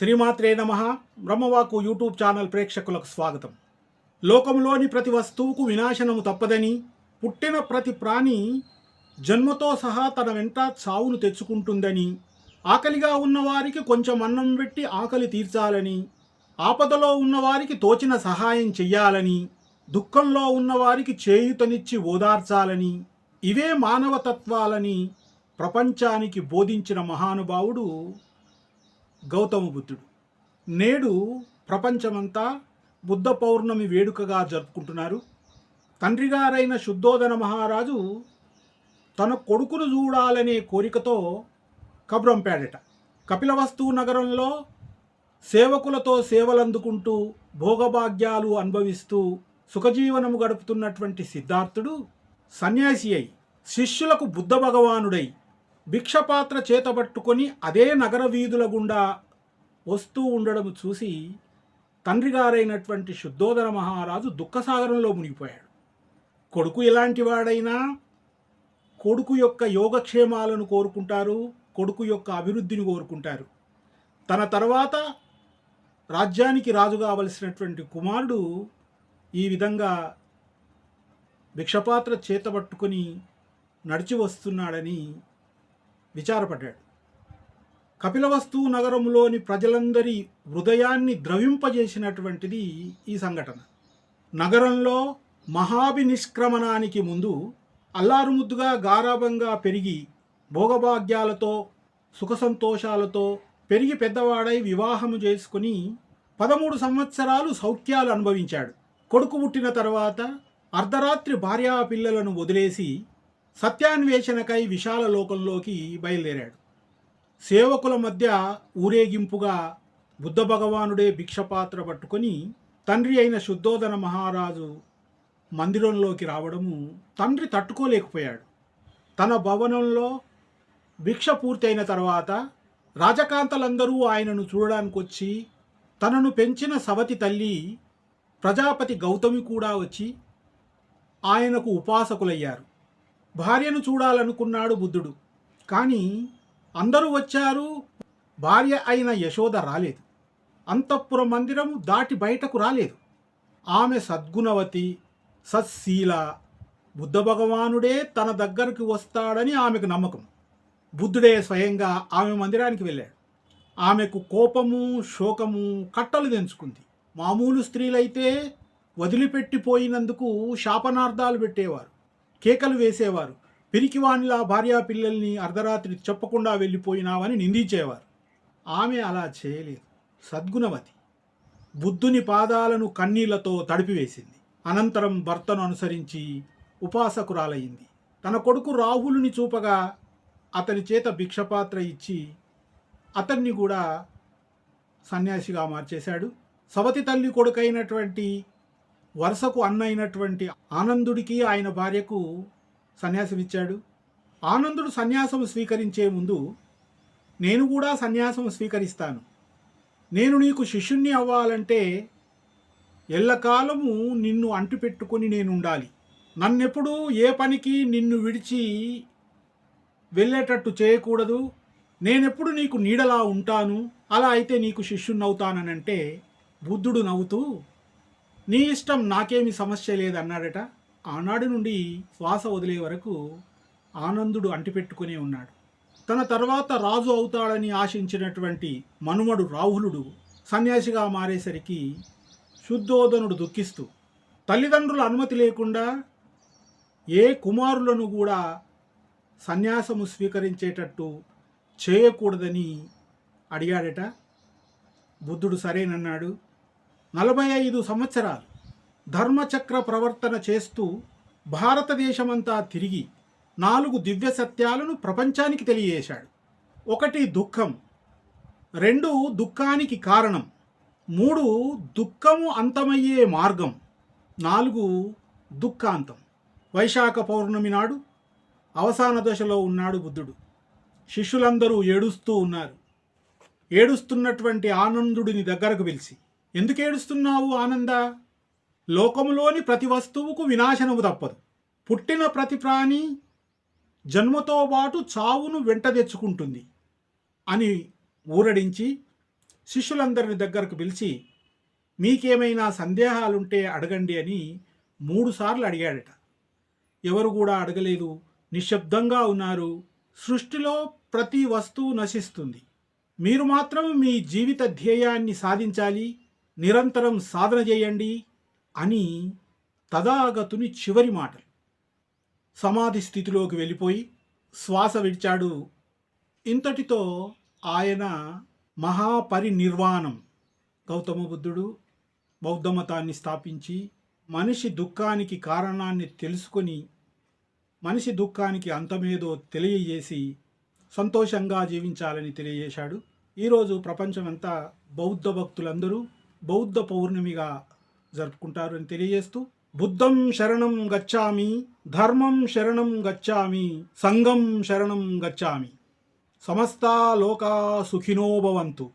శ్రీమాత్రే నమ. బ్రహ్మవాకు YouTube channel ప్రేక్షకులకు స్వాగతం. లోకంలోని ప్రతి వస్తువుకు వినాశనము తప్పదని పుట్టిన ప్రతి ప్రాణి జన్మతో సహా తన వెంట చావును తెచ్చుకుంటుందని ఆకలిగా ఉన్నవారికి కొంచెం అన్నం పెట్టి ఆకలి తీర్చాలని ఆపదలో ఉన్నవారికి తోచిన సహాయం చెయ్యాలని దుఃఖంలో ఉన్నవారికి చేయుతనిచ్చి ఓదార్చాలని ఇవే మానవతత్వాలని ప్రపంచానికి బోధించిన మహానుభావుడు గౌతమ బుద్ధుడు. నేడు ప్రపంచమంతా బుద్ధ పౌర్ణమి వేడుకగా జరుపుకుంటున్నారు. తండ్రిగారైన శుద్ధోదన మహారాజు తన కొడుకును చూడాలనే కోరికతో కబ్రంపాడట కపిలవస్తు నగరంలో సేవకులతో సేవలందుకుంటూ భోగభాగ్యాలు అనుభవిస్తూ సుఖజీవనము గడుపుతున్నటువంటి సిద్ధార్థుడు సన్యాసి అయి శిష్యులకు బుద్ధ భగవానుడై భిక్షపాత్ర చేతబట్టుకొని అదే నగర వీధుల గుండా వస్తూ ఉండడం చూసి తండ్రిగారైనటువంటి శుద్ధోదర మహారాజు దుఃఖసాగరంలో మునిగిపోయాడు. కొడుకు ఎలాంటి వాడైనా కొడుకు యొక్క యోగక్షేమాలను కోరుకుంటారు కొడుకు యొక్క అభివృద్ధిని కోరుకుంటారు. తన తర్వాత రాజ్యానికి రాజు కావలసినటువంటి కుమారుడు ఈ విధంగా భిక్షపాత్ర చేతబట్టుకొని నడిచి వస్తున్నాడని విచారపడ్డాడు. కపిలవస్తు నగరంలోని ప్రజలందరి హృదయాన్ని ద్రవింపజేసినటువంటిది ఈ సంఘటన. నగరంలో మహాభినిష్క్రమణానికి ముందు అల్లారుముద్దుగా గారాభంగా పెరిగి భోగభాగ్యాలతో సుఖసంతోషాలతో పెరిగి పెద్దవాడై వివాహము చేసుకుని పదమూడు సంవత్సరాలు సౌఖ్యాలు అనుభవించాడు. కొడుకు పుట్టిన తర్వాత అర్ధరాత్రి భార్యా పిల్లలను వదిలేసి సత్యాన్వేషణకై విశాల లోకంలోకి బయలుదేరాడు. సేవకుల మధ్య ఊరేగింపుగా బుద్ధ భగవానుడే భిక్షపాత్ర పట్టుకొని తండ్రి అయిన శుద్ధోదన మహారాజు మందిరంలోకి రావడము తండ్రి తట్టుకోలేకపోయాడు. తన భవనంలో భిక్ష పూర్తయిన తర్వాత రాజకాంతలందరూ ఆయనను చూడడానికి వచ్చి తనను పెంచిన సవతి తల్లి ప్రజాపతి గౌతమి కూడా వచ్చి ఆయనకు ఉపాసకులయ్యారు. భార్యను చూడాలనుకున్నాడు బుద్ధుడు. కానీ అందరూ వచ్చారు భార్య అయిన యశోద రాలేదు. అంతఃపుర మందిరము దాటి బయటకు రాలేదు. ఆమె సద్గుణవతి సత్శీల బుద్ధ భగవానుడే తన దగ్గరికి వస్తాడని ఆమెకు నమ్మకం. బుద్ధుడే స్వయంగా ఆమె మందిరానికి వెళ్ళాడు. ఆమెకు కోపము శోకము కట్టలు తెంచుకుంది. మామూలు స్త్రీలైతే వదిలిపెట్టిపోయినందుకు శాపనార్థాలు పెట్టేవారు. కేకలు వేసేవారు. పిరికివానిలా భార్యా పిల్లల్ని అర్ధరాత్రి చెప్పకుండా వెళ్ళిపోయినావని నిందించేవారు. ఆమె అలా చేయలేదు. సద్గుణవతి. బుద్ధుని పాదాలను కన్నీళ్ళతో తడిపివేసింది. అనంతరం భర్తను అనుసరించి ఉపాసకురాలయ్యింది తన కొడుకు రాహులుని చూపగా అతని చేత భిక్షపాత్ర ఇచ్చి అతన్ని కూడా సన్యాసిగా మార్చేశాడు. సవతి తల్లి కొడుకైనటువంటి వరుసకు అన్నైనటువంటి ఆనందుడికి ఆయన భార్యకు సన్యాసం ఇచ్చాడు ఆనందుడు సన్యాసం స్వీకరించే ముందు నేను కూడా సన్యాసం స్వీకరిస్తాను. నేను నీకు శిష్యుణ్ణి అవ్వాలంటే ఎల్లకాలము నిన్ను అంటిపెట్టుకొని నేను ఉండాలి నన్నెప్పుడు ఏ పనికి నిన్ను విడిచి వెళ్ళేటట్టు చేయకూడదు. నేనెప్పుడు నీకు నీడలా ఉంటాను. అలా అయితే నీకు శిష్యుణ్ణవుతాననంటే బుద్ధుడు నవ్వుతూ నీ ఇష్టం నాకేమి సమస్య లేదన్నాడట. ఆనాడు నుండి శ్వాస వదిలే వరకు ఆనందుడు అంటిపెట్టుకునే ఉన్నాడు. తన తర్వాత రాజు అవుతాడని ఆశించినటువంటి మనుమడు రాహులుడు సన్యాసిగా మారేసరికి శుద్ధోదనుడు దుఃఖిస్తూ తల్లిదండ్రుల అనుమతి లేకుండా ఏ కుమారులను కూడా సన్యాసము స్వీకరించేటట్టు చేయకూడదని అడిగాడట. బుద్ధుడు సరేనన్నాడు. నలభై ఐదు సంవత్సరాలు ధర్మచక్ర ప్రవర్తన చేస్తూ భారతదేశమంతా తిరిగి నాలుగు దివ్య సత్యాలను ప్రపంచానికి తెలియజేశాడు. ఒకటి దుఃఖం రెండు దుఃఖానికి కారణం మూడు దుఃఖము అంతమయ్యే మార్గం నాలుగు దుఃఖాంతం. వైశాఖ పౌర్ణమి నాడు అవసాన దశలో ఉన్నాడు బుద్ధుడు. శిష్యులందరూ ఏడుస్తూ ఉన్నారు. ఏడుస్తున్నటువంటి ఆనందుడిని దగ్గరకు పిలిచి ఎందుకు ఏడుస్తున్నావు ఆనంద? లోకములోని ప్రతి వస్తువుకు వినాశనము తప్పదు. పుట్టిన ప్రతి ప్రాణి జన్మతో పాటు చావును వెంట తెచ్చుకుంటుంది అని ఊరడించి శిష్యులందరిని దగ్గరకు పిలిచి మీకేమైనా సందేహాలుంటే అడగండి అని మూడుసార్లు అడిగాడట. ఎవరు కూడా అడగలేదు. నిశ్శబ్దంగా ఉన్నారు. సృష్టిలో ప్రతి వస్తువు నశిస్తుంది. మీరు మాత్రం మీ జీవిత ధ్యేయాన్ని సాధించాలి. నిరంతరం సాధన చేయండి. అని తదాగతుని చివరి మాటలు. సమాధి స్థితిలోకి వెళ్ళిపోయి శ్వాస విడిచాడు. ఇంతటితో ఆయన మహాపరినిర్వాణం. గౌతమ బుద్ధుడు బౌద్ధమతాన్ని స్థాపించి మనిషి దుఃఖానికి కారణాన్ని తెలుసుకొని మనిషి దుఃఖానికి అంతమేదో తెలియజేసి సంతోషంగా జీవించాలని తెలియజేశాడు. ఈరోజు ప్రపంచమంతా బౌద్ధ భక్తులందరూ బౌద్ధ పౌర్ణమిగా జరుపుకుంటారు అని తెలియజేస్తూ బుద్ధం శరణం గచ్చామి ధర్మం శరణం గచ్చామి సంఘం శరణం గచ్చామి సమస్తా లోకా సుఖినో భవంతు.